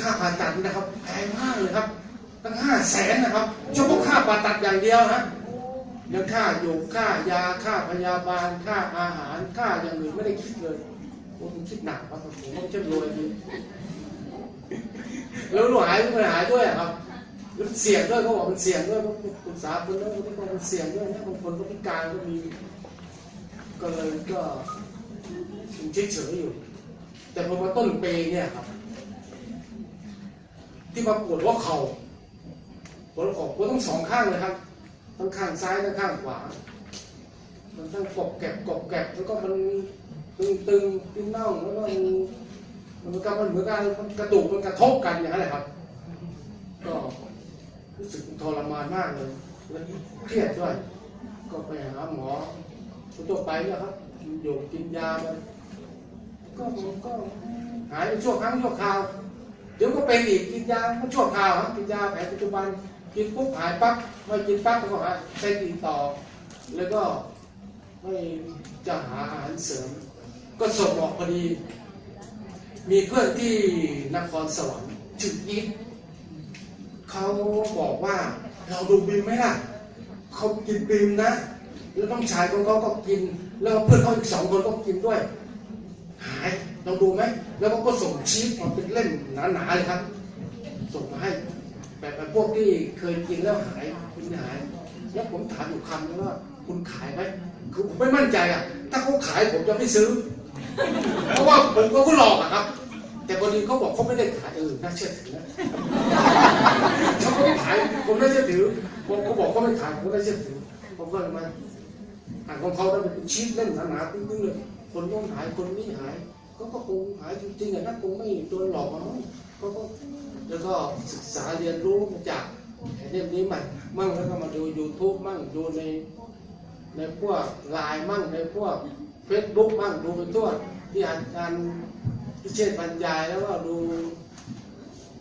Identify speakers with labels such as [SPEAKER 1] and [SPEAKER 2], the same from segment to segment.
[SPEAKER 1] ค่าผ่าตัดนะครับแพงมากเลยครับ ตั้งห้าแสนนะครับเฉพาะค่าผ่าตัดอย่างเดียวนะยังค่าอยู่ค่ายาค่าพยาบาลค่าอาหารค่าอย่างอื่นไม่ได้คิดเลยผมคิดหนักครับผมไม่ใช่รวยจริแล้วหนูหายไม่หายด้วยครับแล้วเสี่ยงด้วยเขาบอกมันเสี่ยงด้วยผมปรึกษาคนนั้นคนนี้บอกมันเสี่ยงด้วยนะบางคนก็พิการก็มีก็เลยก็เฉยๆอยู่ แต่พอมาต้นปีเนี่ยครับ ที่มาปวดหัวเข่าปวดหัวเข่าปวดทั้งสองข้างเลยครับทั้งข้างซ้ายทั้งข้างขวา มันทั้งกบแกบกบแกบแล้วก็มันตึงตึงตึงเน่าแล้วก็มันมันกับมันเหมือนกันมันกระดูกมันกระทบกันอย่างนั้นแหละครับ ก็รู้สึกทรมานมากเลยแล้วเครียดด้วย ก็ไปหาหมอทั่วไปนี่ยครับโยกกินยาไปก็ก็หายไปชั่วครั้งชั่วคราว เดี๋ยวก็เป็นอีกกินยาก็ชั่วคราวกินยาแผนปัจจุบันกินปุ๊บหายปั๊บไม่กินปั๊บก็หายใช้ติดต่อ แล้วก็ไม่จะหาอาหารเสริม ก็ส่งออกพอดี มีเพื่อนที่นครสวรรค์จุดนี้เขาบอกว่าเราดูบิมไหมล่ะเขากินบิมนะ แล้วน้องชายของเขาก็กิน แล้วเพื่อนเขาอีกสองคนก็กินด้วย หาย เราดูไหม แล้วเขาก็ส่งชีสมาเป็นเล่มหนาๆเลยครับ ส่งมาให้ แบบพวกที่เคยกินแล้วหายกินหาย แล้วผมถามอยู่คำนึงว่า คุณขายไหมคือผมไม่มั่นใจอะ ถ้าเขาขายผมจะไม่ซื้อ เพราะว่าผมก็หลอกอะครับ แต่พอดีเขาบอกเขาไม่ได้ขายเออน่าเชื่อถือนะเขาไม่ขายผมน่าเชื่อถือผมเขาบอกเขาไม่ขายผมน่าเชื่อถือ ผมก็เลยมาอ่านของเขาแล้วเป็นชีสเล่มหนาๆตึ้งๆเลยคนโน้นหายคนนี้หาย ก็ก็คงหายจริงๆอะนะคงไม่โดนหลอกมามั้งเขาก็แล้วก็ศึกษาเรียนรู้มาจากไอ้เรื่องนี้มันมั่งแล้วก็มาดู YouTube มั่งดูในในพวกไลน์มั่งในพวกเฟซบุ๊กมั่งดูไปทั่วที่อาจารย์พิเชษบรรยายแล้วก็ดู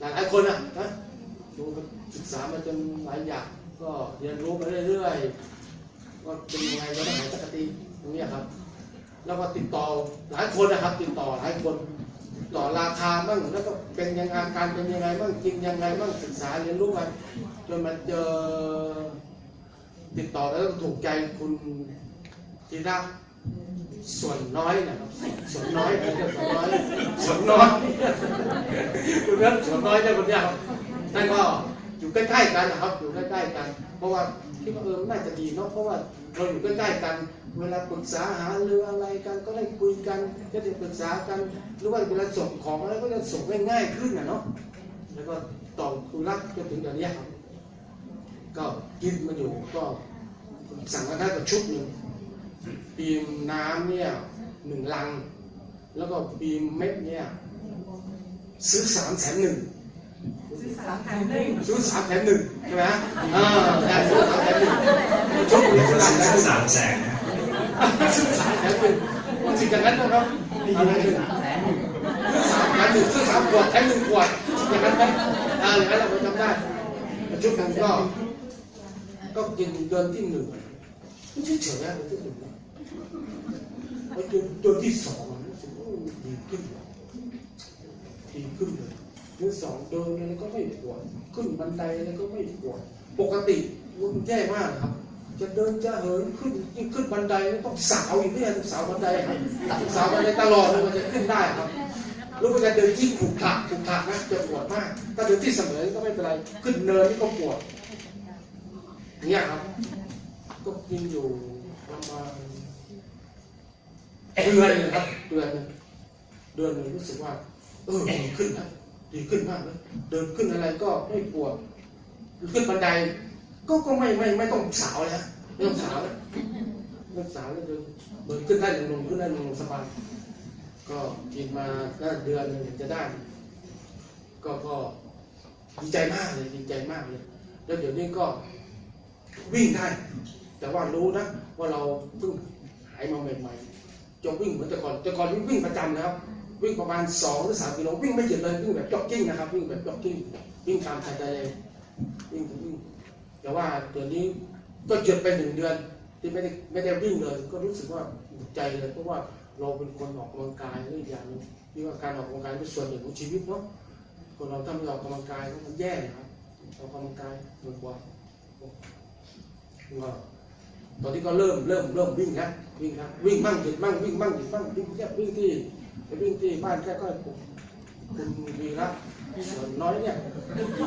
[SPEAKER 1] หลายคนอะนะดูศึกษามาจนหลายอย่างก็เรียนรู้ไปเรื่อยๆว่าเป็นยังไงก็ได้หาสักทีตรงนี้ครับ แล้วก็ติดต่อหลายคนนะครับ ติดต่อหลายคนติดต่อราคาบ้างแล้วก็เป็นยังไงอาการเป็นยังไงบ้างกินยังไงบ้างศึกษาเรียนรู้กันจนมันเจอติดต่อแล้วถูกใจคุณธีระส่วนน้อยนะครับส่วนน้อยผมเรียกส่วนน้อยส่วนน้อยคุณนั้นส่วนน้อยเนี่ยคนเนี้ยครับนั่นก็อยู่ใกล้ๆกันนะครับ อยู่ใกล้ๆกัน เพราะว่า คิดว่าเออน่าจะดีเนาะเพราะว่าเราอยู่ใกล้ๆกัน เวลาปรึกษาหาเรืออะไรกันก็ได้คุยกันก็ได้ปรึกษากันหรือว่าเวลาส่งของอะไรก็จะส่งง่ายๆขึ้นนะเนาะแล้วก็ต่อคุณรักจนถึงตอนนี้ครับก็กินมาอยู่ก็สั่งมาได้กับชุดหนึ่งบีมน้ำเนี่ยหนึ่งลัง แล้วก็บีมเม็ดเนี่ยซื้อสามแถมหนึ่ง
[SPEAKER 2] ซื้อสามแถมหนึ่ง
[SPEAKER 1] ซื้อสามแถมหนึ่งใช่ไหมฮะอ่าได้ซื้อสามแถมหนึ่งชุดหนึ่งซื้อสามแถมหนึ่ง
[SPEAKER 3] สามแสนนะ
[SPEAKER 1] ซื้อสามแถมหนึ่งมันสิอย่างนั้นนะครับอะไรหนึ่ง
[SPEAKER 2] สามแสนหนึ่ง
[SPEAKER 1] ซื้อสามแถมหนึ่งซื้อสามขวดแถมหนึ่งขวดอย่างนั้นไหมอ่าอย่างนั้นเราจำได้ชุดหนึ่งก็ก็กินเดือนที่หนึ่งไม่ใช่เฉยๆนะเดือนที่หนึ่งนะพอเดือนเดือนที่สองรู้สึกว่ามันดีขึ้นดีขึ้นเลย เดือสองเดินอะไรก็ไม่ปวดขึ้นบันไดอะไรก็ไม่ปวดปกติมันแย่มากครับ จะเดินจะเหินขึ้นยิ่งขึ้นบันไดต้องสาวอีกเนี่ยสาวบันไดครับสาวบันไดตลอดเลยมันจะขึ้นได้ครับแล้วเวลาเดินที่งขรุขระขรุขระนะจะปวดมาก ถ้าเดินที่เสมอก็ไม่เป็นไรขึ้นเนินนี่ก็ปวดเนี่ยครับ ก็กินอยู่ประมาณเดือนหนึงครับเดือนเดือนหนึงรู้สึกว่า เออขึ้นนะ ดีขึ้นมากเลยเดินขึ้นอะไรก็ไม่ปวดขึ้นบันไดก็ก็ไม่ไม่ไม่ต้องสาวเลยฮะไม่ต้องสาวแล้วไม่ต้องสาวแล้วเดินเดินขึ้นได้ลงๆขึ้นได้ลงๆสบายก็กินมาก็เดือนนึงจะได้ ก็ก็ดีใจมากเลยดีใจมากเลย แล้วเดี๋ยวนี้ก็วิ่งได้ แต่ว่ารู้นะว่าเราเพิ่งหายมาใหม่ๆจะวิ่งเหมือนแต่ก่อนแต่ก่อนวิ่งวิ่งประจำนะครับ วิ่งประมาณสองหรือสามกิโลวิ่งไม่หยุดเลยวิ่งแบบจ็อกกิ้งนะครับ วิ่งแบบจ็อกกิ้งวิ่งตามชายทะเลวิ่งวิ่งแต่ว่าเดี๋ยวนี้ก็หยุดไปหนึ่งเดือน ที่ไม่ได้ไม่ได้วิ่งเลย ก็รู้สึกว่าหุดใจเลยเพราะว่าเราเป็นคนออกกำลังกายนี่อย่างนึงที่ว่าการออกกำลังกายเป็นส่วนหนึ่งของชีวิตเนาะคนเราถ้าไม่ออกกำลังกายมันแย่นะครับออกกำลังกายเหมือนกว่าตอนนี้ก็เริ่มเริ่มเริ่มวิ่งแล้ววิ่งครับวิ่งมั่งหยุดมั่งวิ่งมั่งหยุดมั่งวิ่งแค่วิ่งที่ ไปวิ่งที่บ้านแค่ก็ผมคุณวีระส่วนน้อยเนี่ย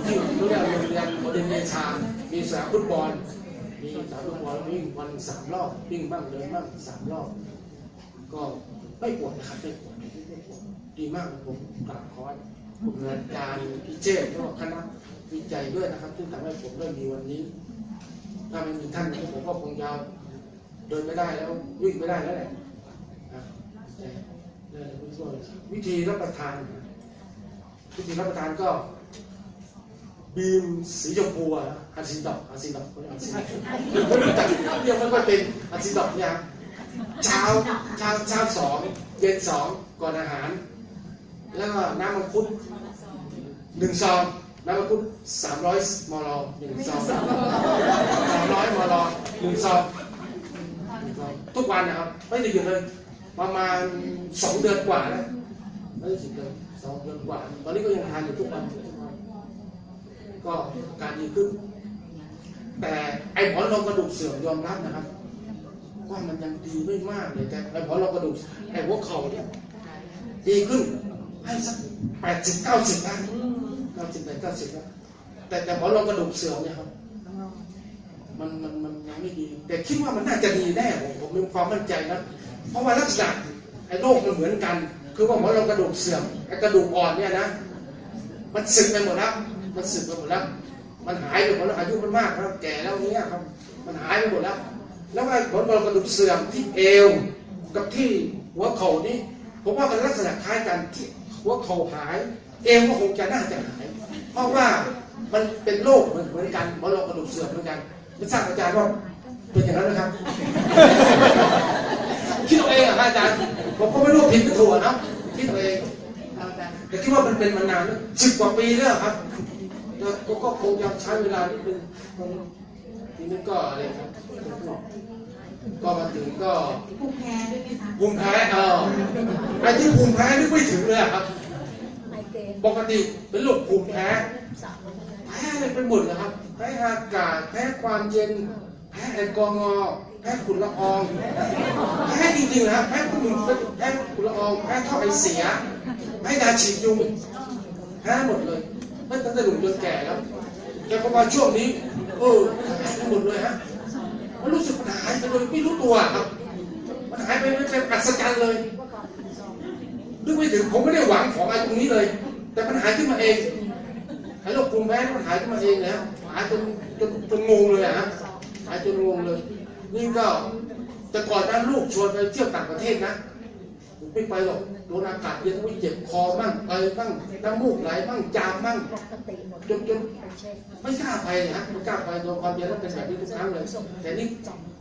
[SPEAKER 1] ที่เรียนโรงเรียนโมเดลเนชา มีสนามฟุตบอล มีสนามฟุตบอลวิ่งวันสามรอบวิ่งบ้างเดินบ้างสามรอบ ก็ไม่ปวดนะครับไม่ปวดไม่ปวดดีมากผมกราบขอคุณอาจารย์พิเชษและคณะวิจัยด้วยนะครับที่ทำให้ผมได้มีวันนี้ ถ้าไม่มีท่านผมก็คงยาวเดินไม่ได้แล้ววิ่งไม่ได้แล้วแหละ วิธีรับประทาน วิธีรับประทานก็บีมสีชมพูอะอันสีดอกอันสีดอกอันสีดอกไม่รู้จักเรียกไม่ค่อยเป็นอันสีดอกเนี่ยเช้าเช้าเช้าสองเย็นสองก่อนอาหาร แล้วก็น้ำมังคุดหนึ่งซองน้ำมังคุดสามร้อยมลหนึ่งซองสามร้อยมลหนึ่งซองทุกวันนะครับไม่ได้หยุดเลย ประมาณสองเดือนกว่าแล้วไม่ได้สิบเดือนสองเดือนกว่า ตอนนี้ก็ยังทานอยู่ทุกวันทุกวันก็การดีขึ้น แต่ไอ้หมอนรองกระดูกเสื่อมยอมรับนะครับว่ามันยังดีไม่มากเลยแต่ไอ้หมอนรองกระดูกไอ้หัวเข่าเนี่ยดีขึ้นให้สักแปดสิบเก้าสิบนะเก้าสิบแปดเก้าสิบนะแต่แต่หมอนรองกระดูกเสื่อมเนี่ยครับมันมันมันยังไม่ดี แต่คิดว่ามันน่าจะดีแน่ผมผมมีความมั่นใจนะ เพราะว่าลักษณะไอ้โรคมันเหมือนกัน คือว่าหมอนรองกระดูกเสื่อมไอ้กระดูกอ่อนเนี่ยนะ มันสึกไปหมดแล้ว มันสึกไปหมดแล้ว มันหายไปหมดแล้วอายุมันมากแล้วแก่แล้วเนี้ยครับ มันหายไปหมดแล้ว แล้วไอ้ผลกระดูกเสื่อมที่เอวกับที่หัวเข่านี่ผมว่ามันลักษณะคล้ายกันที่หัวเข่าหาย เอวก็คงจะน่าจะหาย เพราะว่ามันเป็นโรคเหมือนเหมือนกันหมอนรองกระดูกเสื่อมเหมือนกันไม่ทราบอาจารย์ว่าเป็นอย่างนั้นไหมครับ คิดเอาเองอะครับอาจารย์ผมก็ไม่รู้ผิดหรือถูกอะเนาะคิดเอาเองแต่คิดว่ามันเป็นมานานแล้วสิบกว่าปีแล้วครับแล้วก็ก็คงยังใช้เวลานิดนึงทีนี้ก็อะไรครับก็มาถึงก็
[SPEAKER 2] ภูมิแพ้ด้วยไหมคะ
[SPEAKER 1] ภูมิแพ้เออไอ้ที่ภูมิแพ้นึกไม่ถึงเลยอะครับ ปกติเป็นโรคภูมิแพ้แพ้อะไรไปหมดเลยครับแพ้อากาศแพ้ความเย็น แพ้แอลกอฮอล์แพ้ฝุ่นละอองแพ้จริงๆนะแพ้ฝุ่นแพ้ฝุ่นละอองแพ้ท่อไอเสียแพ้ยาฉีดยุงแพ้หมดเลยไม่ตั้งแต่หนุ่มจนแก่แล้วแต่พอมาช่วงนี้เออหายไปหมดเลยฮะมันรู้สึกมันหายไปเลยไม่รู้ตัวครับมันหายไปเป็นอัศจรรย์เลยนึกไม่ถึงผมไม่ได้หวังของอะไรตรงนี้เลย แต่มันหายขึ้นมาเองไอ้โรคภูมิแพ้มันหายขึ้นมาเองแล้วหายจนจนจนงงเลยอะ หายจนงงเลย นี่ก็แต่ก่อนนั้นลูกชวนไปเที่ยวต่างประเทศนะผมไม่ไปหรอกโดนอากาศเย็นก็เจ็บคอมั่งไอมั่งน้ำมูกไหลมั่งจามมั่งจนจนไม่กล้าไปนะไม่กล้าไปโดนความเย็นแล้วเป็นแบบนี้ทุกครั้งเลย แต่นี่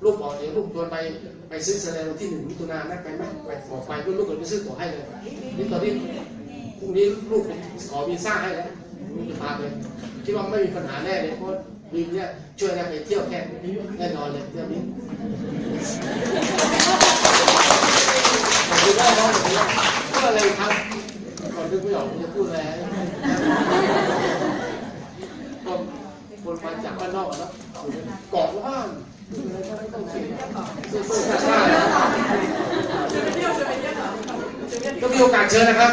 [SPEAKER 1] ลูกบอกเดี๋ยวลูกชวนไปไปซื้อแสดงที่หนึ่งมิถุนายนะไปไหมไปบอไปเพื่อนลูกก็ไปซื้อตั๋วให้เลยนี่ตอนนี้พรุ่งนี้ลูกขอวีซ่าให้แล้วลูกจะพาไปคิดว่าไม่มีปัญหาแน่เลยเพราะ วีมเนี่ยช่วยเราไปเที่ยวแค่แน่นอนเลยเที่ยวนี้ขอบคุณมากครับขอบคุณมากพูดอะไรครับก่อนที่ผู้ใหญ่ผมจะพูดอะไรก็คนมาจากบ้านนอกนะเกาะว่างไรก็ไม่ต้องเสียสู้ๆซ่าน
[SPEAKER 2] จะไปเที่ยวจะไปเที่ยวเหรอจะไปเที่ยว
[SPEAKER 1] ก็มีโอกาสเชิญนะครับ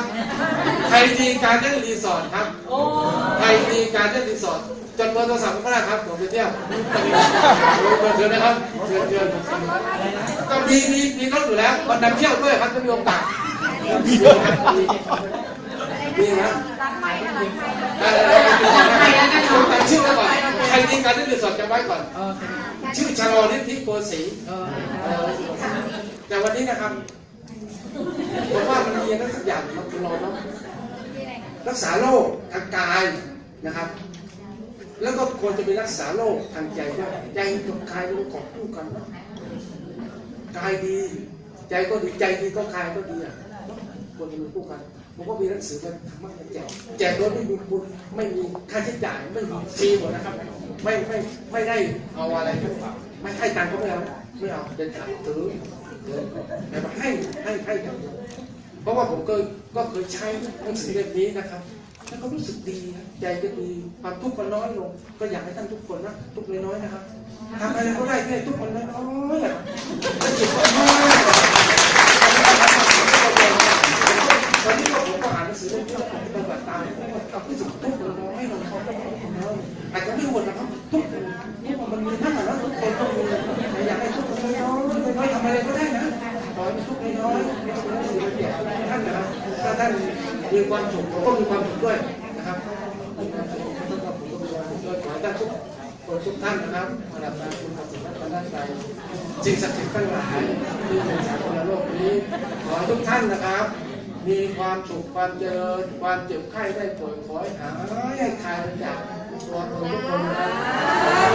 [SPEAKER 1] ไทยดีการเล่นรีสอร์ทครับไทยดีการเล่นรีสอร์ท ดเบอร์โทรศัพท์ก็ได้ครับผมไปเที่ยวเชิญนะครับเชิญเชิญก็มีมีมีรถอยู่แล้ววันนำเที่ยวด้วยครับจะมีโอกาสมีนะ
[SPEAKER 2] รักใหม่รักใหม่
[SPEAKER 1] แต่ชื่อไว้ก่อนไทยดีการเล่นรีสอร์ทจะไว้ก่อน ชื่อชะลอนิธิโกศรีแต่วันนี้นะครับผมว่ามันมีอะไรสักอย่างมันรอเนาะรักษาโรคทางกายนะครับ แล้วก็ควรจะไปรักษาโรคทางใจด้วยใจกับกายมันเกาะคู่กันนะกายดี ใจก็ดีใจดีก็กายก็ดีอะควรจะมีคู่กันผมก็มีหนังสือมาทำมาแจกแจกโดยไม่มีคุณไม่มีค่าใช้จ่ายไม่มีฟรีหมดนะครับ ไม่ไม่ไม่ได้เอาอะไรทั้งฝ่ายไม่ให้ตังค์ก็ไม่เอาไม่เอาเดินทางถือเดินแต่ให้ให้ให้กันเพราะว่าผมก็ก็เคยใช้หนังสือเล่มนี้นะครับ แล้วก็รู้สึกดีใจก็ดีความทุกข์มันน้อยลง ก็อยากให้ท่านทุกคนนะทุกน้อยๆนะครับทำอะไรก็ได้แค่ทุกข์มันน้อยๆอะถ้าจิตมันน้อยตอนนี้ก็ผมก็อ่านหนังสือเล่มนี้แล้วผมปฏิบัติตามผมก็เอาที่สุดทุกข์มันน้อยลงเขาก็น้อยอาจจะไม่หมดนะครับทุกข์ทุกข์มันมีท่านนะทุกคนต้องมีอยากให้ทุกข์มันน้อยน้อยทำอะไรก็ได้นะขอให้ทุกข์น้อยไม่ต้องเป็นหนังสือละเอียดท่านนะครับถ้าท่าน มีความสุขผมก็มีความสุขด้วยนะครับขอให้ทุกคนทุกท่านนะครับมาดับมาคุณประสิทธิ์และความตั้งใจสิ่งศักดิ์สิทธิ์ทั้งหลายที่เป็นสากลโลกนี้ ขอให้ทุกท่านนะครับ มีความสุขความเจริญความเจ็บไข้ได้ป่วยขอให้หายให้คลายจากตัวตนทุกคนนะครับ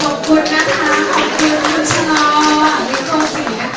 [SPEAKER 3] ขอบคุณนะคะ ขอบคุณคุณชะลอนิโกศรีนะคะ